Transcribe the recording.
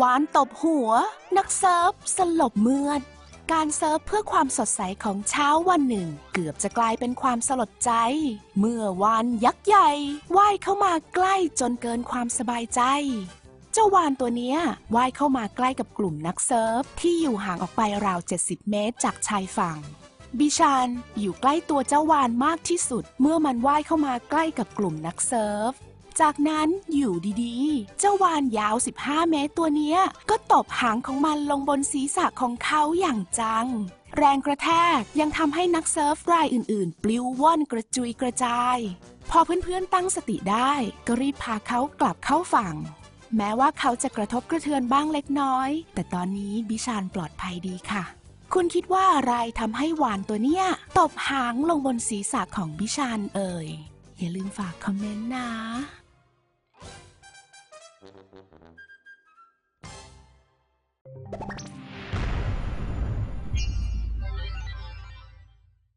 วานตบหัว นักเซิร์ฟสลบเมื่อดการเซิร์ฟเพื่อความสดใสของเช้าวันหนึ่ง เกือบจะกลายเป็นความสลดใจ เมื่อวานยักษ์ใหญ่ว่ายเข้ามาใกล้จนเกินความสบายใจ เจ้าวานตัวเนี้ยว่ายเข้ามาใกล้กับกลุ่มนักเซิร์ฟที่อยู่ห่างออกไปราว 70 เมตรจากชายฝั่งบิชานอยู่ใกล้ตัวเจ้าวานมากที่สุด เมื่อมันว่ายเข้ามาใกล้กับกลุ่มนักเซิร์ฟ จากนั้นอยู่ดีๆ เจ้าวานยาว 15 เมตรตัวเนี้ย ก็ตบหางของมันลงบนศีรษะของเขาอย่างจัง แรงกระแทกยังทำให้นักเซิร์ฟรายอื่นๆ ปลิวว่อนกระจุยกระจาย พอเพื่อนๆตั้งสติได้ ก็รีบพาเขากลับเข้าฝั่ง แม้ว่าเขาจะกระทบกระเทือนบ้างเล็กน้อย แต่ตอนนี้บิชานปลอดภัยดีค่ะคุณคิดว่าอะไรทำให้หวานตัวเนี้ย ตบหางลงบนศีรษะของบิชานเอ่ย อย่าลืมฝากคอมเมนต์นะ